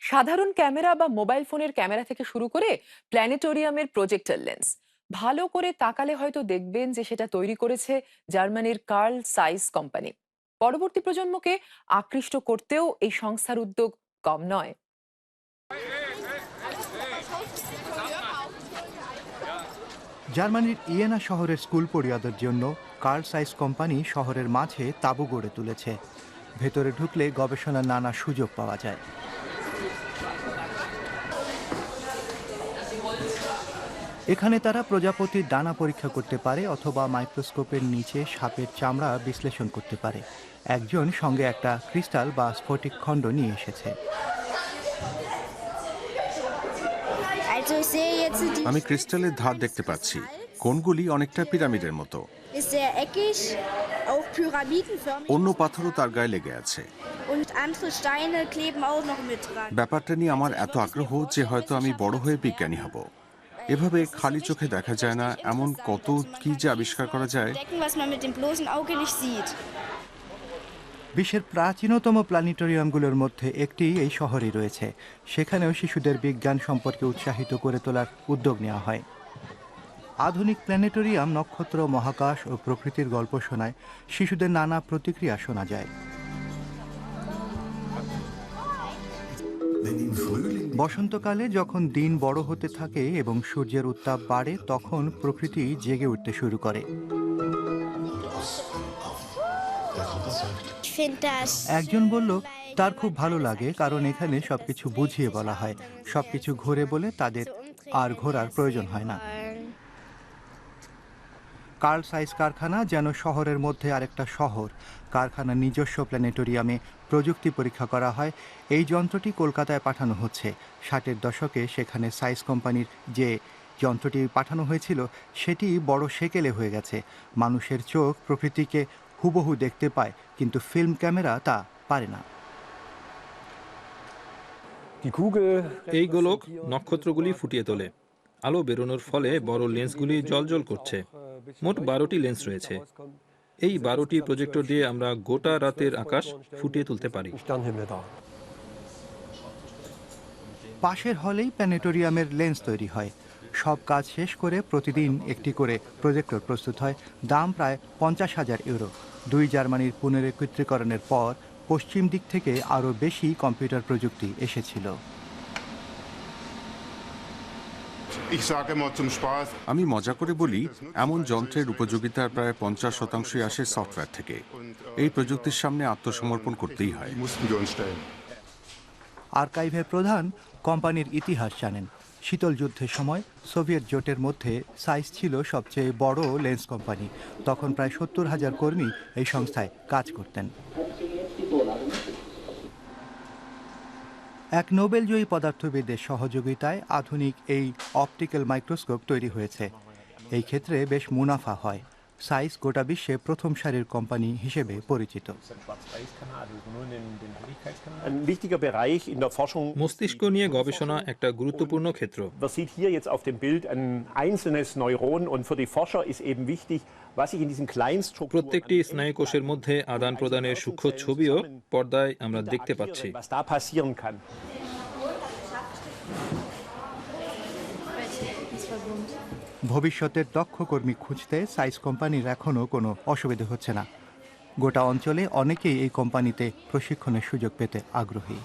সাধারণ ক্যামেরা বা মোবাইল ফোনের ক্যামেরা থেকে শুরু করে প্ল্যানেটোরিয়ামের প্রজেক্টর লেন্স। ভালো করে তাকালে হয়তো দেখবেন যে সেটা তৈরি করেছে জার্মানির কার্ল সাইজ কোম্পানি। পরবর্তী প্রজন্মকে আকৃষ্ট করতেও এই সংস্থার উদ্যোগ কম নয়। জার্মানির ইয়েনা শহরের স্কুল পড়ুয়াদের জন্য কার্ল সাইজ কোম্পানি শহরের মাঝে তাঁবু গড়ে তুলেছে। ভেতরে ঢুকলে গবেষণার নানা সুযোগ পাওয়া যায়। এখানে তারা প্রজাপতির ডানা পরীক্ষা করতে পারে অথবা মাইক্রোস্কোপের নিচে সাপের চামড়া বিশ্লেষণ করতে পারে। একজন সঙ্গে একটা ক্রিস্টাল বা স্ফটিক খণ্ড নিয়ে এসেছে। আমি ক্রিস্টালের ধার দেখতে পাচ্ছি। কোনগুলি অনেকটা পিরামিডের মতো। অন্য পাথরও তার গায়ে লেগে আছে. ব্যাপারটা নিয়ে আমার এত আগ্রহ যে হয়তো আমি বড় হয়ে বিজ্ঞানী হব। এভাবে খালি চোখে দেখা যায় না এমন কত কি যে আবিষ্কার করা যায়. বিশ্বের প্রাচীনতম প্ল্যানেটোরিয়ামগুলোর মধ্যে একটি এই শহরে রয়েছে। সেখানেও শিশুদের বিজ্ঞান সম্পর্কে উৎসাহিত করে তোলার উদ্যোগ নেওয়া হয়। আধুনিক প্ল্যানেটোরিয়াম নক্ষত্র মহাকাশ ও প্রকৃতির গল্প শোনায়। শিশুদের নানা প্রতিক্রিয়া শোনা যায়। বসন্তকালে যখন দিন বড় হতে থাকে এবং সূর্যের উত্তাপ বাড়ে তখন প্রকৃতি জেগে উঠতে শুরু করে। একজন বলল তার খুব ভালো লাগে কারণ এখানে সবকিছু বুঝিয়ে বলা হয়। সবকিছু ঘুরে বলে তাদের আর ঘোরার প্রয়োজন হয় না। কার্ল সাইজ কারখানা যেন শহরের মধ্যে আরেকটা শহর। কারখানার নিজস্ব প্ল্যানেটোরিয়ামে প্রযুক্তি পরীক্ষা করা হয়। এই যন্ত্রটি কলকাতায় পাঠানো হচ্ছে। ষাটের দশকে সেখানে সাইজ কোম্পানির যে যন্ত্রটি পাঠানো হয়েছিল, সেটি বড় সেকেলে হয়ে গেছে। মানুষের চোখ প্রকৃতিকে হুবহু দেখতে পায়, কিন্তু ফিল্ম ক্যামেরা তা পারে না। এই গোলক নক্ষত্রগুলি ফুটিয়ে তোলে। আলো বেরোনোর ফলে বড় লেন্সগুলি জলজল করছে। মোট বারোটি লেন্স রয়েছে। এই বারোটি প্রজেক্টর দিয়ে আমরা গোটা রাতের আকাশ ফুটিয়ে তুলতে পারি। পাশের হলেই প্ল্যানেটোরিয়ামের লেন্স তৈরি হয়। সব কাজ শেষ করে প্রতিদিন একটি করে প্রজেক্টর প্রস্তুত হয়। দাম প্রায় পঞ্চাশ হাজার ইউরো। দুই জার্মানির পুনরেকৃত্রীকরণের পর পশ্চিম দিক থেকে আরও বেশি কম্পিউটার প্রযুক্তি এসেছিল। আমি মজা করে বলি এমন যন্ত্রের উপযোগিতার প্রায় পঞ্চাশ শতাংশই আসে সফটওয়্যার থেকে। এই প্রযুক্তির সামনে আত্মসমর্পণ করতেই হয়। আর্কাইভের প্রধান কোম্পানির ইতিহাস জানেন। শীতল যুদ্ধের সময় সোভিয়েত জোটের মধ্যে সাইজ ছিল সবচেয়ে বড় লেন্স কোম্পানি। তখন প্রায় সত্তর হাজার কর্মী এই সংস্থায় কাজ করতেন। এক নোবেলজয়ী পদার্থবিদের সহযোগিতায় আধুনিক এই অপটিক্যাল মাইক্রোস্কোপ তৈরি হয়েছে। এই ক্ষেত্রে বেশ মুনাফা হয়। সাইস গোটা বিশ্বে প্রথম সারির কোম্পানি হিসেবে পরিচিত। মস্তিষ্ক নিয়ে গবেষণা একটা গুরুত্বপূর্ণ ক্ষেত্র। প্রত্যেকটি স্নায়ু কোষের মধ্যে আদান প্রদানের সূক্ষ্ম ছবিও পর্দায় আমরা দেখতে পাচ্ছি। ভবিষ্যতের দক্ষ কর্মী খুঁজতে সাইজ কোম্পানির এখনও কোনো অসুবিধে হচ্ছে না। গোটা অঞ্চলে অনেকেই এই কোম্পানিতে প্রশিক্ষণের সুযোগ পেতে আগ্রহী।